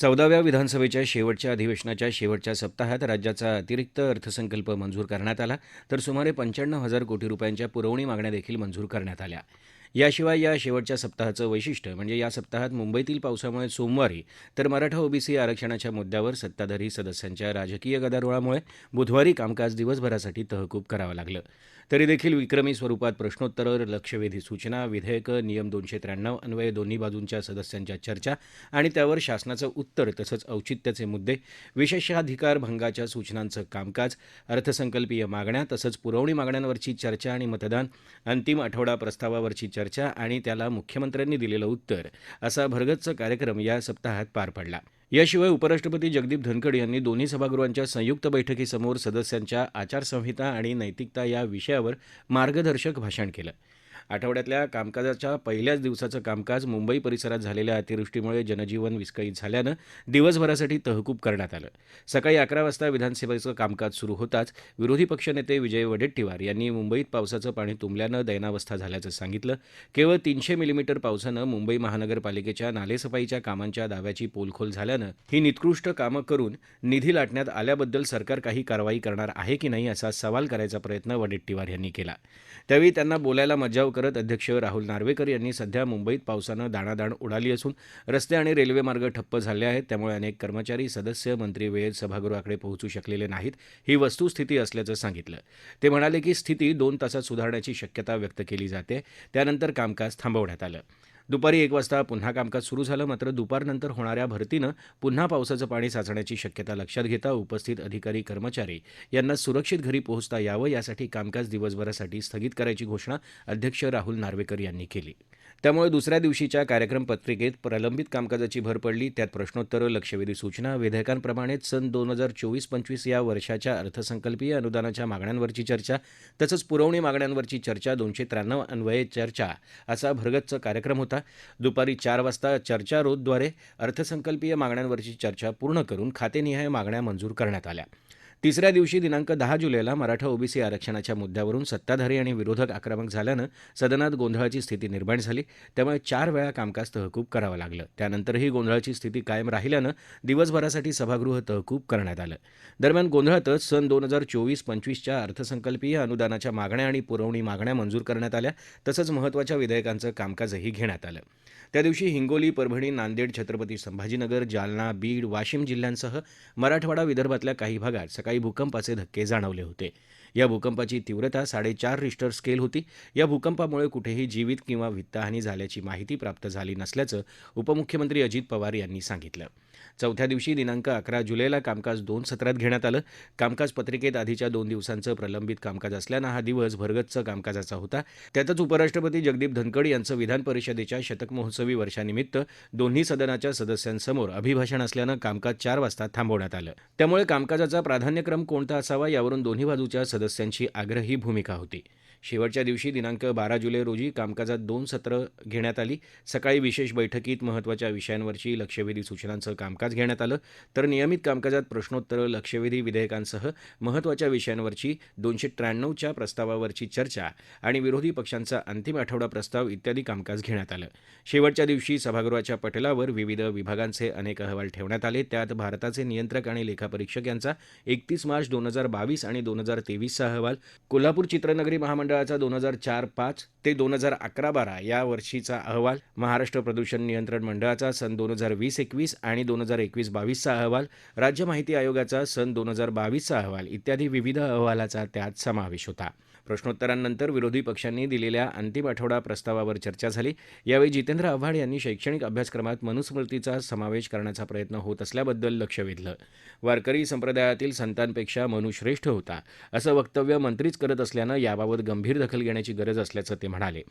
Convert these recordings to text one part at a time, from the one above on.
चौदाव्या विधानसभेच्या शेवटच्या अधिवेशनाच्या शेवटच्या सप्ताहात राज्याचा अतिरिक्त अर्थसंकल्प मंजूर करण्यात आला तर सुमारे पंच्याण्णव हजार कोटी रुपयांच्या पुरवणी मागण्या देखील मंजूर करण्यात आल्या. याशिवाय या शेवटच्या सप्ताहाचं वैशिष्ट्य म्हणजे या सप्ताहात मुंबईतील पावसामुळे सोमवारी तर मराठा ओबीसी आरक्षणाच्या मुद्द्यावर सत्ताधारी सदस्यांच्या राजकीय गदारोळामुळे बुधवारी कामकाज दिवसभरासाठी तहकूब करावं लागलं. तरी देखील विक्रमी स्वरूपात प्रश्नोत्तरं लक्षवेधी सूचना विधेयकं नियम दोनशे त्र्याण्णव अन्वये दोन्ही बाजूंच्या सदस्यांच्या चर्चा आणि त्यावर शासनाचं उत्तर तसंच औचित्याचे मुद्दे विशेषाधिकार भंगाच्या सूचनांचं कामकाज अर्थसंकल्पीय मागण्या तसंच पुरवणी मागण्यांवरची चर्चा आणि मतदान अंतिम आठवडा प्रस्तावावरची चर्चा आणि त्याला मुख्यमंत्र्यांनी दिलेलं उत्तर असा भरगच्च कार्यक्रम या सप्ताहात पार पडला. याशिवाय उपराष्ट्रपती जगदीप धनखड यांनी दोन्ही सभागृहांच्या संयुक्त बैठकीसमोर सदस्यांच्या आचारसंहिता आणि नैतिकता या विषयावर मार्गदर्शक भाषण केलं. आठवड्यातल्या कामकाजाच्या पहिल्याच दिवसाचं कामकाज मुंबई परिसरात झालेल्या अतिवृष्टीमुळे जनजीवन विस्कळीत झाल्यानं दिवसभरासाठी तहकूब करण्यात आलं. सकाळी अकरा वाजता विधानसभेचं कामकाज सुरू होताच विरोधी पक्षनेते विजय वडेट्टीवार यांनी मुंबईत पावसाचं पाणी तुंबल्यानं दैनावस्था झाल्याचं सांगितलं. केवळ तीनशे मिलीमीटर पावसानं मुंबई महानगरपालिकेच्या नालेसफाईच्या कामांच्या दाव्याची पोलखोल झाल्यानं ही निकृष्ट कामं करून निधी लाटण्यात आल्याबद्दल सरकार काही कारवाई करणार आहे की नाही असा सवाल करायचा प्रयत्न वडेट्टीवार यांनी केला. त्यावेळी त्यांना बोलायला मज्जाव करत अध्यक्ष राहुल नार्वेकर यांनी सध्या मुंबईत पावसानं दाणादाण उडाली असून रस्ते आणि रेल्वे मार्ग ठप्प झाले आहेत. त्यामुळे अनेक कर्मचारी सदस्य मंत्री वेळेत सभागृहाकडे पोहोचू शकलेले नाहीत ही वस्तुस्थिती असल्याचं सांगितलं. ते म्हणाले की स्थिती दोन तासात सुधारण्याची शक्यता व्यक्त केली जाते. त्यानंतर कामकाज थांबवण्यात आलं. दुपारी एक वाजता पुन्हा कामकाज सुरू झालं मात्र दुपारनंतर होणाऱ्या भरतीनं पुन्हा पावसाचं पाणी साचण्याची शक्यता लक्षात घेता उपस्थित अधिकारी कर्मचारी यांना सुरक्षित घरी पोहोचता यावं यासाठी कामकाज दिवसभरासाठी स्थगित करायची घोषणा अध्यक्ष राहुल नार्वेकर यांनी केली. त्यामुळे दुसऱ्या दिवशीच्या कार्यक्रम पत्रिकेत प्रलंबित कामकाजाची भर पडली. त्यात प्रश्नोत्तरं लक्षवेधी सूचना विधेयकांप्रमाणेच सन दोन हजार चोवीस पंचवीस या वर्षाच्या अर्थसंकल्पीय अनुदानाच्या मागण्यांवरची चर्चा तसंच पुरवणी मागण्यांवरची चर्चा दोनशे त्र्याण्णव अन्वये चर्चा असा भरगच्च कार्यक्रम होता. दुपारी चार वाजता चर्चा रोधद्वारे अर्थसंकल्पीय मागण्यांवरची चर्चा पूर्ण करून खातेनिहाय मागण्या मंजूर करण्यात आल्या. तिसऱ्या दिवशी दिनांक दहा जुलैला मराठा ओबीसी आरक्षणाच्या मुद्द्यावरून सत्ताधारी आणि विरोधक आक्रमक झाल्यानं सदनात गोंधळाची स्थिती निर्माण झाली. त्यामुळे चार वेळा कामकाज तहकूब करावं लागलं. त्यानंतरही गोंधळाची स्थिती कायम राहिल्यानं दिवसभरासाठी सभागृह तहकूब करण्यात आलं. दरम्यान गोंधळातच सन दोन हजार चोवीस पंचवीसच्या अर्थसंकल्पीय अनुदानाच्या मागण्या आणि पुरवणी मागण्या मंजूर करण्यात आल्या. तसंच महत्त्वाच्या विधेयकांचं कामकाजही घेण्यात आलं. त्या दिवशी हिंगोली परभणी नांदेड छत्रपती संभाजीनगर जालना बीड वाशिम जिल्ह्यांसह मराठवाडा विदर्भातल्या काही भागात सकाळी भूकंपाचे धक्के जाणवले होते. या भूकंपाची तीव्रता साडेचार रिश्टर स्केल होती. या भूकंपामुळे कुठेही जीवित किंवा वित्तहानी झाल्याची माहिती प्राप्त झाली नसल्याचं उपमुख्यमंत्री अजित पवार यांनी सांगितलं. चौथ्या दिवशी दिनांक अकरा जुलैला कामकाज दोन सत्रात घेण्यात आलं. कामकाज पत्रिकेत आधीच्या दोन दिवसांचं प्रलंबित कामकाज असल्यानं हा दिवस भरगच्च कामकाजाचा होता. त्यातच उपराष्ट्रपती जगदीप धनकड यांचं विधान परिषदेच्या शतक महोत्सवी वर्षानिमित्त दोन्ही सदनाच्या सदस्यांसमोर अभिभाषण असल्यानं कामकाज चार वाजता थांबवण्यात आलं. त्यामुळे कामकाजाचा प्राधान्यक्रम कोणता असावा यावरून दोन्ही बाजूच्या सदस्यांची आग्रही भूमिका होती. शेवटच्या दिवशी दिनांक बारा जुलै रोजी कामकाजात दोन सत्रं घेण्यात आली. सकाळी विशेष बैठकीत महत्त्वाच्या विषयांवरची लक्षवेधी सूचनांचं कामकाज घेण्यात आलं. तर नियमित कामकाजात प्रश्नोत्तरं लक्षवेधी विधेयकांसह महत्त्वाच्या विषयांवरची दोनशे त्र्याण्णवच्या प्रस्तावावरची चर्चा आणि विरोधी पक्षांचा अंतिम आठवडा प्रस्ताव इत्यादी कामकाज घेण्यात आलं. शेवटच्या दिवशी सभागृहाच्या पटलावर विविध विभागांचे अनेक अहवाल ठेवण्यात आले. त्यात भारताचे नियंत्रक आणि लेखापरीक्षक यांचा एकतीस मार्च दोन हजार बावीस आणि दोन हजार तेवीसचा अहवाल. कोल्हापूर चित्रनगरी महामंडळ मंडळाचा दोन हजार चार पाच ते दोन हजार अकरा बारा या वर्षीचा अहवाल महाराष्ट्र प्रदूषण नियंत्रण मंडळाचा सन दोन हजार वीस एकवीस आणि दोन हजार एकवीस बावीसचा अहवाल राज्य माहिती आयोगाचा सन दोन हजार बावीसचा अहवाल इत्यादी विविध अहवालाचा त्यात समावेश होता. प्रश्नोत्तरांनंतर विरोधी पक्षांनी दिलेल्या अंतिम आठवडा प्रस्तावावर चर्चा झाली. यावेळी जितेंद्र आव्हाड यांनी शैक्षणिक अभ्यासक्रमात मनुस्मृतीचा समावेश करण्याचा प्रयत्न होत असल्याबद्दल लक्ष वेधलं. वारकरी संप्रदायातील संतांपेक्षा मनुश्रेष्ठ होता असं वक्तव्य मंत्रीच करत असल्यानं याबाबत गंभीर दखल घेण्याची गरज असल्याचं ते म्हणाले.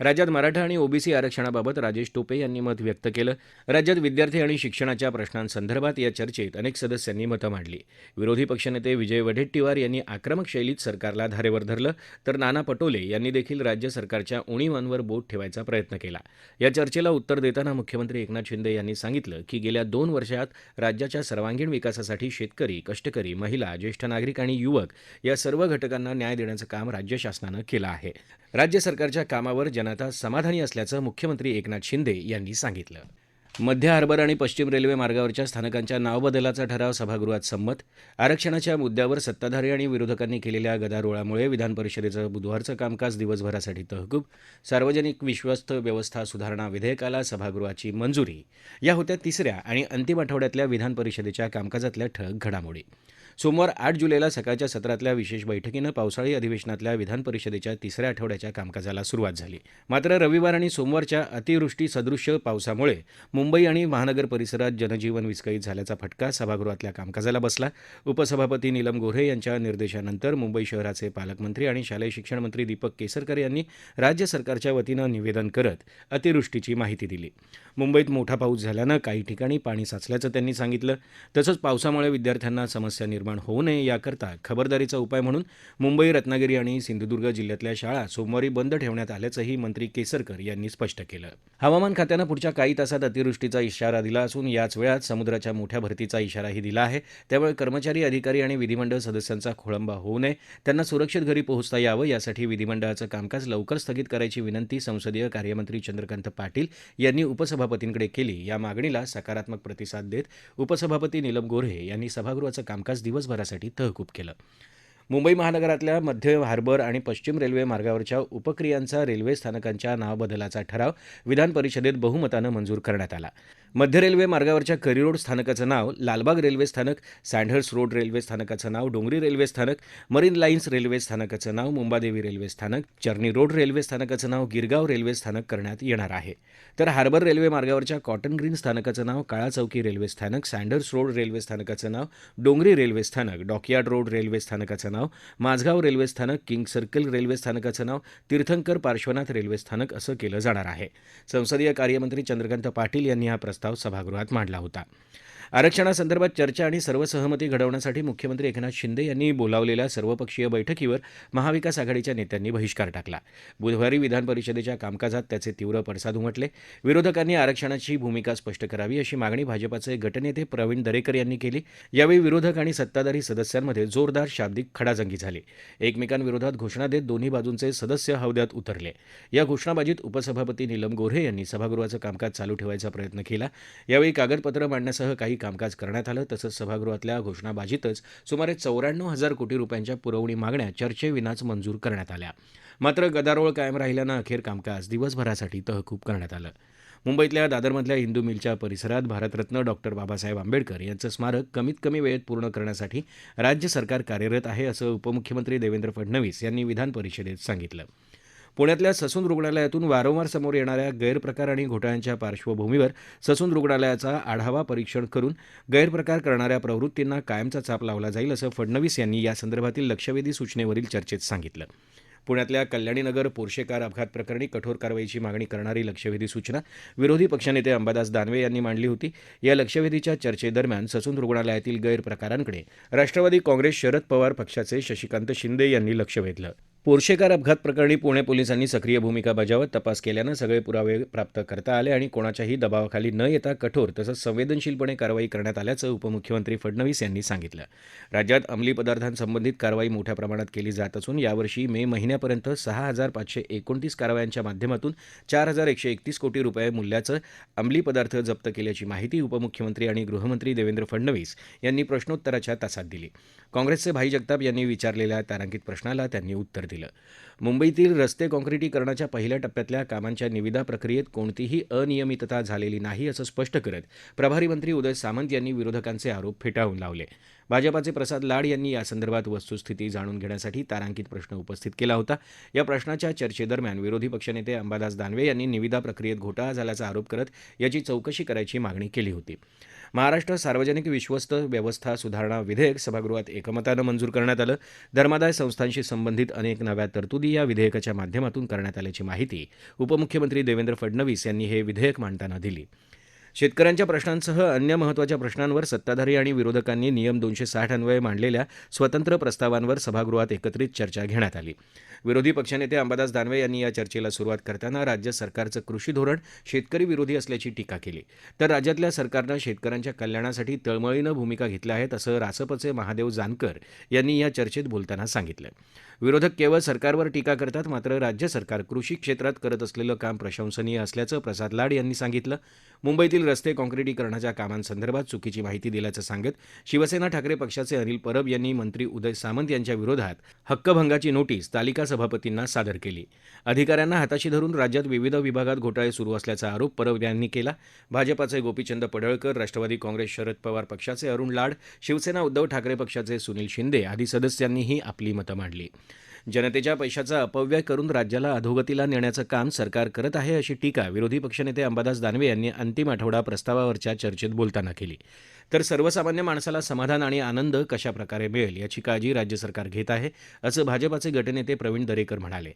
राज्यात मराठा आणि ओबीसी आरक्षणाबाबत राजेश टोपे यांनी मत व्यक्त केलं. राज्यात विद्यार्थी आणि शिक्षणाच्या प्रश्नांसंदर्भात या चर्चेत अनेक सदस्यांनी मतं मांडली. विरोधी पक्षनेते विजय वडेट्टीवार यांनी आक्रमक शैलीत सरकारला धारेवर धरलं. तर नाना पटोले यांनी देखील राज्य सरकारच्या उणीवांवर बोट ठेवायचा प्रयत्न केला. या चर्चेला उत्तर देताना मुख्यमंत्री एकनाथ शिंदे यांनी सांगितलं की गेल्या दोन वर्षात राज्याच्या सर्वांगीण विकासासाठी शेतकरी कष्टकरी महिला ज्येष्ठ नागरिक आणि युवक या सर्व घटकांना न्याय देण्याचं काम राज्य शासनानं केलं आहे. राज्य सरकारच्या कामावर जनता समाधानी असल्याचं मुख्यमंत्री एकनाथ शिंदे यांनी सांगितलं. मध्य हार्बर आणि पश्चिम रेल्वे मार्गावरच्या स्थानकांच्या नावबदलाचा ठराव सभागृहात संमत. आरक्षणाच्या मुद्द्यावर सत्ताधारी आणि विरोधकांनी केलेल्या गदारोळामुळे विधानपरिषदेचं बुधवारचं कामकाज दिवसभरासाठी तहकूब. सार्वजनिक विश्वस्त व्यवस्था सुधारणा विधेयकाला सभागृहाची मंजुरी. या होत्या तिसऱ्या आणि अंतिम आठवड्यातल्या विधानपरिषदेच्या कामकाजातल्या ठळक घडामोडी. सोमवार आठ जुलैला सकाळच्या सत्रातल्या विशेष बैठकीनं पावसाळी अधिवेशनातल्या विधानपरिषदेच्या तिसऱ्या आठवड्याच्या कामकाजाला सुरुवात झाली. मात्र रविवार आणि सोमवारच्या अतिवृष्टी सदृश्य पावसामुळे मुंबई आणि महानगर परिसरात जनजीवन विस्कळीत झाल्याचा फटका सभागृहातल्या कामकाजाला बसला. उपसभापती नीलम गोऱ्हे यांच्या निर्देशानंतर मुंबई शहराचे पालकमंत्री आणि शालेय शिक्षण मंत्री दीपक केसरकर यांनी राज्य सरकारच्या वतीनं निवेदन करत अतिवृष्टीची माहिती दिली. मुंबईत मोठा पाऊस झाल्यानं काही ठिकाणी पाणी साचल्याचं त्यांनी सांगितलं. तसंच पावसामुळे विद्यार्थ्यांना समस्या निर्माण होऊ नये याकरता खबरदारीचा उपाय म्हणून मुंबई रत्नागिरी आणि सिंधुदुर्ग जिल्ह्यातल्या शाळा सोमवारी बंद ठेवण्यात आल्याचंही मंत्री केसरकर यांनी स्पष्ट केलं. हवामान खात्यानं पुढच्या काही तासात अतिवृष्टीचा इशारा दिला असून याच वेळात समुद्राच्या मोठ्या भरतीचा इशाराही दिला आहे. त्यामुळे कर्मचारी अधिकारी आणि विधिमंडळ सदस्यांचा खोळंबा होऊ नये. त्यांना सुरक्षित घरी पोहोचता यावं यासाठी विधिमंडळाचं कामकाज लवकर स्थगित करायची विनंती संसदीय कार्यमंत्री चंद्रकांत पाटील यांनी उपसभापतींकडे केली. या मागणीला सकारात्मक प्रतिसाद देत उपसभापती नीलम गोऱ्हे यांनी सभागृहाचं कामकाज दिवसभरासाठी तहकूब केलं. मुंबई महानगरातल्या मध्य हार्बर आणि पश्चिम रेल्वे मार्गावरच्या उपक्रियांचा रेल्वे स्थानकांच्या नावबदलाचा ठराव विधान परिषदेत बहुमतानं मंजूर करण्यात आला. मध्य रेल्वे मार्गावरच्या करिरोड स्थानकाचं नाव लालबाग रेल्वे स्थानक सँडहर्स रोड रेल्वे स्थानकाचं नाव डोंगरी रेल्वे स्थानक मरीन लाईन्स रेल्वे स्थानकाचं नाव मुंबादेवी रेल्वे स्थानक चर्नी रोड रेल्वे स्थानकाचं नाव गिरगाव रेल्वे स्थानक करण्यात येणार आहे. तर हार्बर रेल्वे मार्गावरच्या कॉटन ग्रीन स्थानकाचं नाव काळा चौकी रेल्वे स्थानक सँडर्स रोड रेल्वे स्थानकाचं नाव डोंगरी रेल्वे स्थानक डॉकयार्ड रोड रेल्वे स्थानकाचं नाव माझगाव रेल्वे स्थानक किंग सर्कल रेल्वे स्थानकाचं नाव तीर्थंकर पार्श्वनाथ रेल्वे स्थानक असं केलं जाणार आहे. संसदीय कार्यमंत्री चंद्रकांत पाटील यांनी हा प्रस्ताव सभागृहात मांडला होता. आरक्षणासंदर्भात चर्चा आणि सर्वसहमती घडवण्यासाठी मुख्यमंत्री एकनाथ शिंदे यांनी बोलावलेल्या सर्वपक्षीय बैठकीवर महाविकास आघाडीच्या नेत्यांनी बहिष्कार टाकला. बुधवारी विधान परिषदेच्या कामकाजात त्याचे तीव्र पडसाद उमटले. विरोधकांनी आरक्षणाची भूमिका स्पष्ट करावी अशी मागणी भाजपाचे गटनेते प्रवीण दरेकर यांनी केली. यावेळी विरोधक आणि सत्ताधारी सदस्यांमध्ये जोरदार शाब्दिक खडाजंगी झाली. एकमेकांविरोधात घोषणा देत दोन्ही बाजूंचे सदस्य हौद्यात उतरले. या घोषणाबाजीत उपसभापती नीलम गोऱ्हे यांनी सभागृहाचं कामकाज चालू ठेवायचा प्रयत्न केला. यावेळी कागदपत्र मांडण्यासह काही कामकाज करण्यात आलं. तसंच सभागृहातल्या घोषणाबाजीतच सुमारे चौऱ्याण्णव हजार कोटी रुपयांच्या पुरवणी मागण्या चर्चेविनाच मंजूर करण्यात आल्या. मात्र गदारोळ कायम राहिल्यानं अखेर कामकाज दिवसभरासाठी तहकूब करण्यात आलं. मुंबईतल्या दादरमधल्या हिंदू मिलच्या परिसरात भारतरत्न डॉक्टर बाबासाहेब आंबेडकर यांचं स्मारक कमीत कमी वेळेत पूर्ण करण्यासाठी राज्य सरकार कार्यरत आहे असं उपमुख्यमंत्री देवेंद्र फडणवीस यांनी विधान परिषदेत सांगितलं. पुण्यातल्या ससून रुग्णालयातून वारंवार समोर येणाऱ्या गैरप्रकार आणि घोटाळ्यांच्या पार्श्वभूमीवर ससून रुग्णालयाचा आढावा परीक्षण करून गैरप्रकार करणाऱ्या प्रवृत्तींना कायमचा चाप लावला जाईल असं फडणवीस यांनी यासंदर्भातील लक्षवेधी सूचनेवरील चर्चेत सांगितलं. पुण्यातल्या कल्याणीनगर पोर्शेकार अपघात प्रकरणी कठोर कारवाईची मागणी करणारी लक्षवेधी सूचना विरोधी पक्षनेते अंबादास दानवे यांनी मांडली होती. या लक्षवेधीच्या चर्चेदरम्यान ससून रुग्णालयातील गैरप्रकारांकडे राष्ट्रवादी काँग्रेस शरद पवार पक्षाचे शशिकांत शिंदे यांनी लक्ष वेधलं. पोर्शेकार अपघात प्रकरणी पुणे पोलिसांनी सक्रिय भूमिका बजावत तपास केल्यानं सगळे पुरावे प्राप्त करता आले आणि कोणाच्याही दबावाखाली न येता कठोर तसंच संवेदनशीलपणे कारवाई करण्यात आल्याचं उपमुख्यमंत्री फडणवीस यांनी सांगितलं. राज्यात अंमली पदार्थांसंबंधित कारवाई मोठ्या प्रमाणात केली जात असून यावर्षी मे महिन्यापर्यंत सहा हजार पाचशे एकोणतीस कारवायांच्या माध्यमातून चार हजार एकशे एकतीस कोटी रुपये मूल्याचं अंमली पदार्थ जप्त केल्याची माहिती उपमुख्यमंत्री आणि गृहमंत्री देवेंद्र फडणवीस यांनी प्रश्नोत्तराच्या तासात दिली. काँग्रेसचे भाई जगताप यांनी विचारलेल्या तारांकित प्रश्नाला त्यांनी उत्तर दिलं. मुंबईतील रस्ते काँक्रिटीकरणाच्या पहिल्या टप्प्यातल्या कामांच्या निविदा प्रक्रियेत कोणतीही अनियमितता झालेली नाही असं स्पष्ट करत प्रभारी मंत्री उदय सामंत यांनी विरोधकांचे आरोप फेटाळून लावले. भाजपाचे प्रसाद लाड यांनी यासंदर्भात वस्तुस्थिती जाणून घेण्यासाठी तारांकित प्रश्न उपस्थित केला होता. या प्रश्नाच्या चर्चेदरम्यान विरोधी पक्षनेते अंबादास दानवे यांनी निविदा प्रक्रियेत घोटाळा झाल्याचा आरोप करत याची चौकशी करायची मागणी केली होती. महाराष्ट्र सार्वजनिक विश्वस्त व्यवस्था सुधारणा विधेयक सभागृहात एकमतानं मंजूर करण्यात आलं. धर्मादाय संस्थांशी संबंधित अनेक नव्या तरतुदी या विधेयकाच्या माध्यमातून करण्यात आल्याची माहिती उपमुख्यमंत्री देवेंद्र फडणवीस यांनी हे विधेयक मांडताना दिली. शेतकऱ्यांच्या प्रश्नांसह अन्य महत्त्वाच्या प्रश्नांवर सत्ताधारी आणि विरोधकांनी नियम दोनशे साठ अन्वये मांडलेल्या स्वतंत्र प्रस्तावांवर सभागृहात एकत्रित चर्चा घेण्यात आली. विरोधी पक्षनेते अंबादास दानवे यांनी या चर्चेला सुरुवात करताना राज्य सरकारचं कृषी धोरण शेतकरी विरोधी असल्याची टीका केली. तर राज्यातल्या सरकारनं शेतकऱ्यांच्या कल्याणासाठी तळमळीनं भूमिका घेतल्या आहेत असं रासपचे महादेव जानकर यांनी या चर्चेत बोलताना सांगितलं. विरोधक केवळ सरकारवर टीका करतात मात्र राज्य सरकार कृषी क्षेत्रात करत असलेलं काम प्रशंसनीय असल्याचं प्रसाद लाड यांनी सांगितलं. मुंबईतील मुंबईतील रस्ते काँक्रिटीकरणाच्या कामांसंदर्भात चुकीची माहिती दिल्याचं सांगत शिवसेना ठाकरे पक्षाचे अनिल परब यांनी मंत्री उदय सामंत यांच्या विरोधात हक्कभंगाची नोटीस तालिका सभापतींना सादर केली. अधिकाऱ्यांना हाताशी धरून राज्यात विविध विभागात घोटाळे सुरू असल्याचा आरोप परब यांनी केला. भाजपाचे गोपीचंद पडळकर राष्ट्रवादी काँग्रेस शरद पवार पक्षाचे अरुण लाड शिवसेना उद्धव ठाकरे पक्षाचे सुनील शिंदे आदी सदस्यांनीही आपली मतं मांडली. जनतेच्या पैशाचा अपव्यय करून राज्याला अधोगतीला नेण्याचं काम सरकार करत आहे अशी टीका विरोधी पक्षनेते अंबादास दानवे यांनी अंतिम आठवडा प्रस्तावावरच्या चर्चेत बोलताना केली. तर सर्वसामान्य माणसाला समाधान आणि आनंद कशाप्रकारे मिळेल याची काळजी राज्य सरकार घेत आहे असं भाजपाचे गटनेते प्रवीण दरेकर म्हणाले.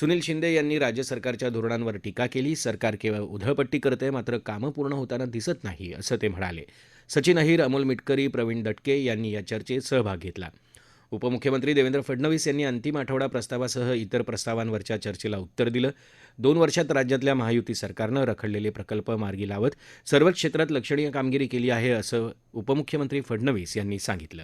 सुनील शिंदे यांनी राज्य सरकारच्या धोरणांवर टीका केली सरकार केवळ उधळपट्टी करते मात्र कामं पूर्ण होताना दिसत नाही असं ते म्हणाले. सचिन अहिर अमोल मिटकरी प्रवीण दटके यांनी या चर्चेत सहभाग घेतला. उपमुख्यमंत्री देवेंद्र फडणवीस यांनी अंतिम आठवडा प्रस्तावासह इतर प्रस्तावांवरच्या चर्चेला उत्तर दिलं. दोन वर्षात राज्यातल्या महायुती सरकारनं रखडलेले प्रकल्प मार्गी लावत सर्वच क्षेत्रात लक्षणीय कामगिरी केली आहे असं उपमुख्यमंत्री फडणवीस यांनी सांगितलं.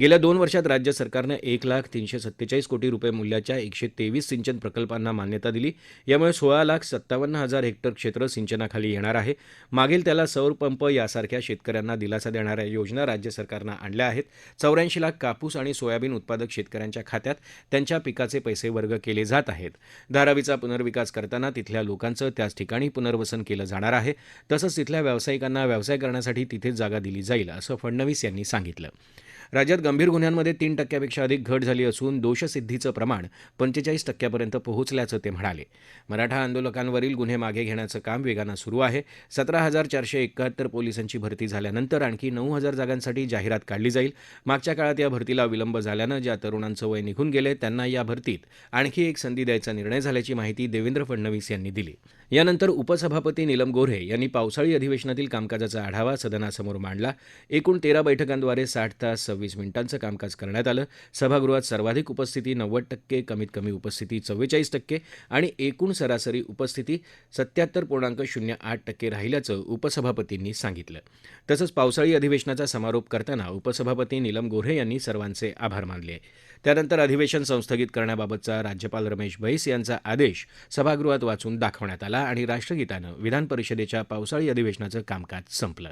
गेल्या दोन वर्षात राज्य सरकारनं एक लाख तीनशे सत्तेचाळीस कोटी रुपये मूल्याच्या एकशे तेवीस सिंचन प्रकल्पांना मान्यता दिली. यामुळे सोळा लाख सत्तावन्न हजार हेक्टर क्षेत्र सिंचनाखाली येणार आहे. मागील त्याला सौर पंप यासारख्या शेतकऱ्यांना दिलासा देणाऱ्या योजना राज्य सरकारनं आणल्या आहेत. चौऱ्याऐंशी लाख कापूस आणि सोयाबीन उत्पादक शेतकऱ्यांच्या खात्यात त्यांच्या पिकाचे पैसे वर्ग केले जात आहेत. धारावीचा पुनर्विकास करताना तिथल्या लोकांचं त्याच ठिकाणी पुनर्वसन केलं जाणार आहे. तसंच तिथल्या व्यावसायिकांना व्यवसाय करण्यासाठी तिथेच जागा दिली जाईल असं फडणवीस यांनी सांगितलं. राज्यात गंभीर गुन्ह्यांमध्ये तीन टक्क्यापेक्षा अधिक घट झाली असून दोषसिद्धीचं प्रमाण पंचेचाळीस टक्क्यापर्यंत पोहोचल्याचं ते म्हणाले. मराठा आंदोलकांवरील गुन्हे मागे घेण्याचं काम वेगानं सुरू आहे. सतरा हजार चारशे एकाहत्तर पोलिसांची भरती झाल्यानंतर आणखी नऊ हजार जागांसाठी जाहिरात काढली जाईल. मागच्या काळात या भरतीला विलंब झाल्यानं ज्या तरुणांचं वय निघून गेले त्यांना या भरतीत आणखी एक संधी द्यायचा निर्णय झाल्याची माहिती देवेंद्र फडणवीस यांनी दिली. यानंतर उपसभापती नीलम गोऱ्हे यांनी पावसाळी अधिवेशनातील कामकाजाचा आढावा सदनासमोर मांडला. एकूण तेरा बैठकांद्वारे साठ तास सव्वीस मिनिटांचं कामकाज करण्यात आलं. सभागृहात सर्वाधिक उपस्थिती नव्वद टक्के कमीत कमी उपस्थिती चव्वेचाळीस टक्के आणि एकूण सरासरी उपस्थिती सत्याहत्तर पूर्णांक शून्य आठ टक्के राहिल्याचं उपसभापतींनी सांगितलं. तसंच पावसाळी अधिवेशनाचा समारोप करताना उपसभापती नीलम गोऱ्हे यांनी सर्वांचे आभार मानले. त्यानंतर अधिवेशन संस्थगित करण्याबाबतचा राज्यपाल रमेश बैस यांचा आदेश सभागृहात वाचून दाखवण्यात आला आणि राष्ट्रगीतानं विधान परिषदेच्या पावसाळी अधिवेशनाचं कामकाज संपलं.